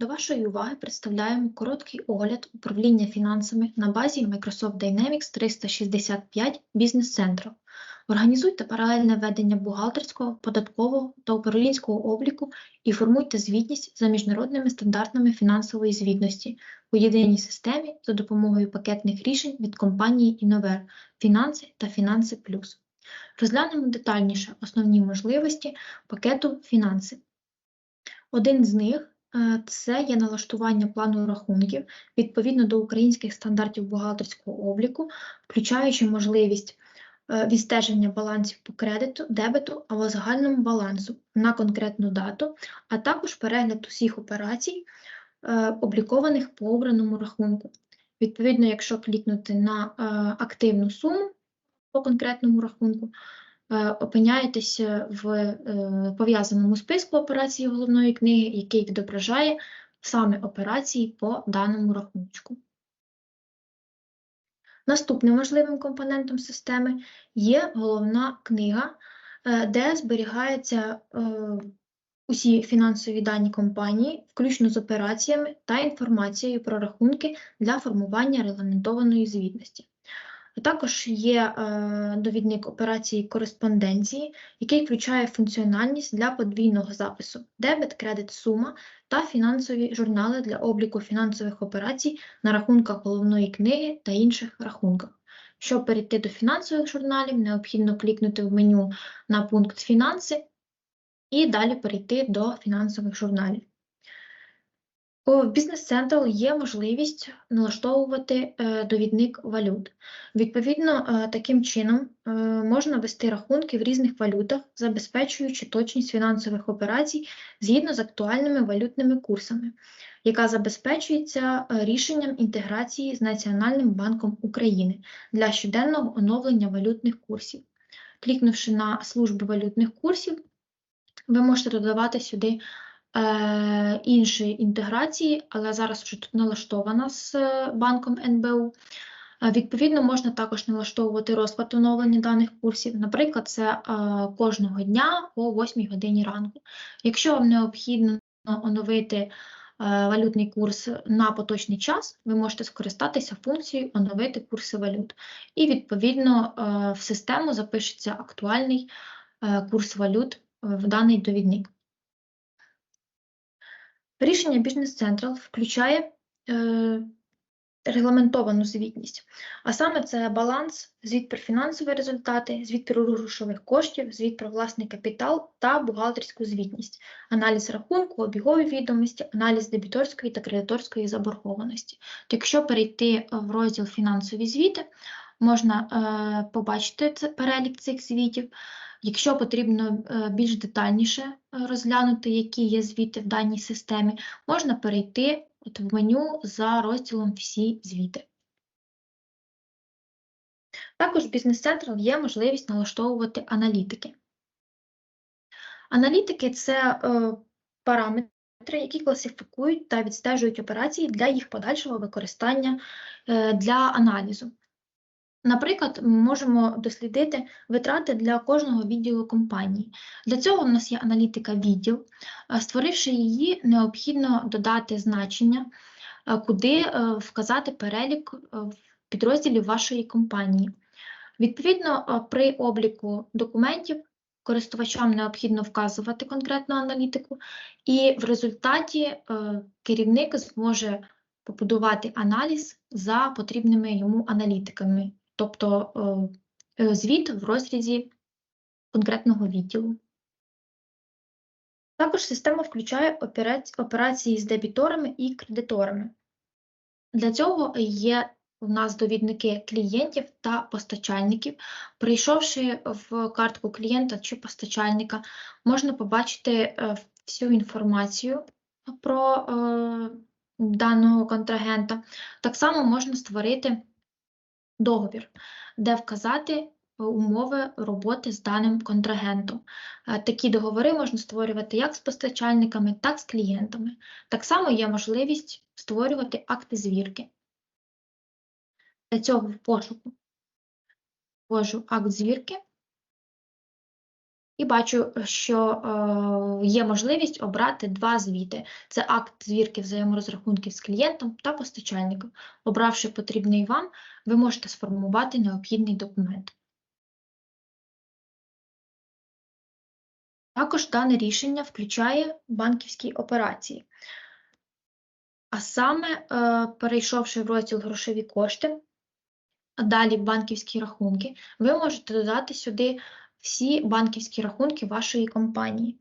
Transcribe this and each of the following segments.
До вашої уваги представляємо короткий огляд управління фінансами на базі Microsoft Dynamics 365 Business Central. Організуйте паралельне ведення бухгалтерського, податкового та управлінського обліку і формуйте звітність за міжнародними стандартами фінансової звітності у єдиній системі за допомогою пакетних рішень від компанії Innover Фінанси та Фінанси Плюс. Розглянемо детальніше основні можливості пакету фінанси. Один з них це є налаштування плану рахунків відповідно до українських стандартів бухгалтерського обліку, включаючи можливість е, відстеження балансів по кредиту, дебету або загальному балансу на конкретну дату, а також перегляд усіх операцій, е, облікованих по обраному рахунку. Відповідно, якщо клікнути на е, активну суму по конкретному рахунку, е, опиняєтеся в е, пов'язаному списку операцій головної книги, який відображає саме операції по даному рахунку. Наступним важливим компонентом системи є головна книга, е, де зберігаються е, усі фінансові дані компанії, включно з операціями та інформацією про рахунки для формування регламентованої звітності. Також є е, довідник операції кореспонденції, який включає функціональність для подвійного запису, дебет, кредит, сума та фінансові журнали для обліку фінансових операцій на рахунках головної книги та інших рахунках. Щоб перейти до фінансових журналів, необхідно клікнути в меню на пункт Фінанси і далі перейти до фінансових журналів. У Business Central є можливість налаштовувати е, довідник валют. Відповідно, е, таким чином е, можна вести рахунки в різних валютах, забезпечуючи точність фінансових операцій згідно з актуальними валютними курсами, яка забезпечується рішенням інтеграції з Національним банком України для щоденного оновлення валютних курсів. Клікнувши на службу валютних курсів, ви можете додавати сюди е, інші інтеграції, але зараз вже тут налаштована з е, банком НБУ. Е, Відповідно, можна також налаштовувати розклад оновлення даних курсів. Наприклад, це кожного дня о 8 годині ранку. Якщо вам необхідно оновити валютний курс на поточний час, ви можете скористатися функцією оновити курси валют. І, відповідно, в систему запишеться актуальний курс валют в даний довідник. Рішення Business Central включає е, регламентовану звітність, а саме це баланс, звіт про фінансові результати, звіт про грошових коштів, звіт про власний капітал та бухгалтерську звітність, аналіз рахунку, обігові відомості, аналіз дебіторської та кредиторської заборгованості. Якщо перейти в розділ фінансові звіти, можна е, побачити перелік цих звітів. Якщо потрібно е, більш детальніше е, розглянути, які є звіти в даній системі, можна перейти от в меню за розділом Всі звіти. Також в Business Central є можливість налаштовувати аналітики. Аналітики це параметри, які класифікують та відстежують операції для їх подальшого використання для аналізу. Наприклад, ми можемо дослідити витрати для кожного відділу компанії. Для цього в нас є аналітика відділ. Створивши її, необхідно додати значення, куди е, вказати перелік е, підрозділів вашої компанії. Відповідно, е, при обліку документів користувачам необхідно вказувати конкретну аналітику, і в результаті керівник зможе побудувати аналіз за потрібними йому аналітиками, тобто е, е, звіт в розрізі конкретного відділу. Також система включає операції з дебіторами і кредиторами. Для цього є у нас довідники клієнтів та постачальників. Прийшовши в картку клієнта чи постачальника, можна побачити е, всю інформацію про даного контрагента. Так само можна створити договір, де вказати умови роботи з даним контрагентом. Е, Такі договори можна створювати як з постачальниками, так і з клієнтами. Так само є можливість створювати акти звірки. Для цього в пошуку ввожу акт звірки І бачу, що е, є можливість обрати два звіти: це акт звірки взаєморозрахунків з клієнтом та постачальником. Обравши потрібний вам, ви можете сформувати необхідний документ. Також дане рішення включає банківські операції. А саме, е, перейшовши в розділ грошові кошти, а далі банківські рахунки, ви можете додати сюди всі банківські рахунки вашої компанії.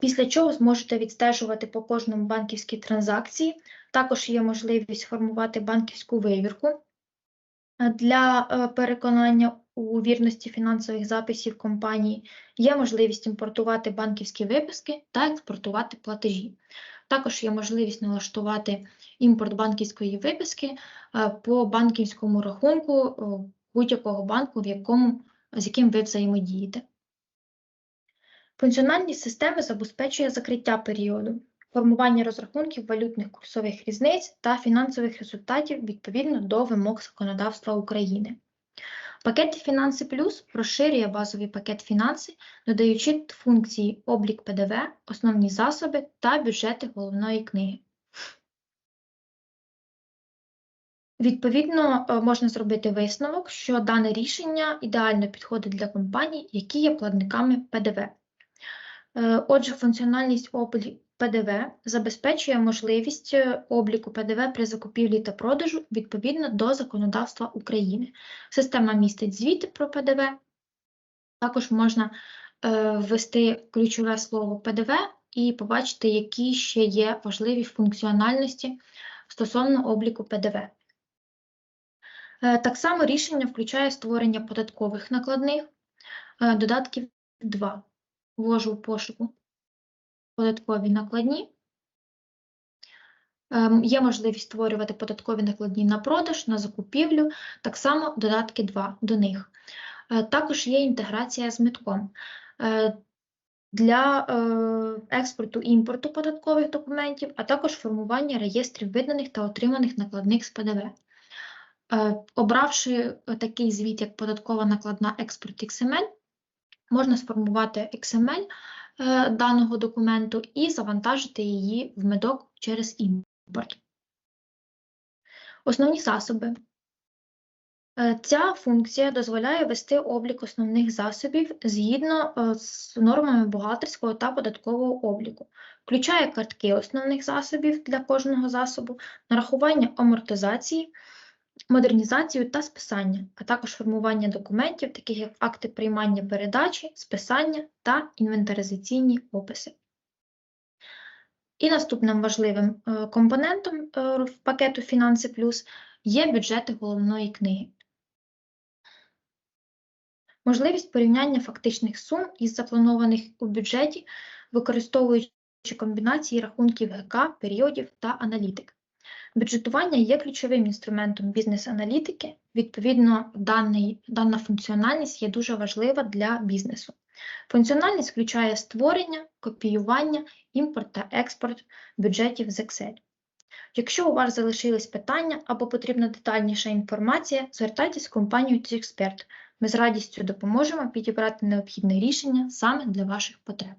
Після чого зможете відстежувати по кожному банківській транзакції. Також є можливість формувати банківську вивірку е, для е, переконання у вірності фінансових записів компанії. Є можливість імпортувати банківські виписки та експортувати платежі. Також є можливість налаштувати імпорт банківської виписки е, по банківському рахунку будь-якого банку, в якому, з яким ви взаємодієте. Функціональність системи забезпечує закриття періоду, формування розрахунків валютних курсових різниць та фінансових результатів відповідно до вимог законодавства України. Пакет Фінанси Плюс розширює базовий пакет фінанси, додаючи функції облік ПДВ, основні засоби та бюджети головної книги. Відповідно, е, можна зробити висновок, що дане рішення ідеально підходить для компаній, які є платниками ПДВ. Е, Отже, функціональність обліку ПДВ забезпечує можливість е, обліку ПДВ при закупівлі та продажу відповідно до законодавства України. Система містить звіти про ПДВ. Також можна ввести ключове слово ПДВ і побачити, які ще є важливі функціональності стосовно обліку ПДВ. Е, так само рішення включає створення податкових накладних, додатків 2. Ввожу в пошуку податкові накладні. Ем, Є можливість створювати податкові накладні на продаж, на закупівлю, так само додатки 2 до них. Е, Також є інтеграція з митком. Е, Для е, експорту і імпорту податкових документів, а також формування реєстрів виданих та отриманих накладних з ПДВ. Е, Обравши такий звіт, як податкова накладна експорт XML, можна сформувати XML Е, даного документу і завантажити її в медок через імпорт. Основні засоби. Е, ця функція дозволяє вести облік основних засобів згідно е, з нормами бухгалтерського та податкового обліку, включає картки основних засобів для кожного засобу, нарахування амортизації, модернізацію та списання, а також формування документів, таких як акти приймання передачі, списання та інвентаризаційні описи. І наступним важливим е, компонентом е, пакету Фінанси Плюс є бюджети головної книги. Можливість порівняння фактичних сум із запланованих у бюджеті, використовуючи комбінації рахунків ГК, періодів та аналітик. Бюджетування є ключовим інструментом бізнес-аналітики. Відповідно, даний, дана функціональність є дуже важлива для бізнесу. Функціональність включає створення, копіювання, імпорт та експорт бюджетів з Excel. Якщо у вас залишились питання або потрібна детальніша інформація, звертайтесь в компанію «Тексперт». Ми з радістю допоможемо підібрати необхідне рішення саме для ваших потреб.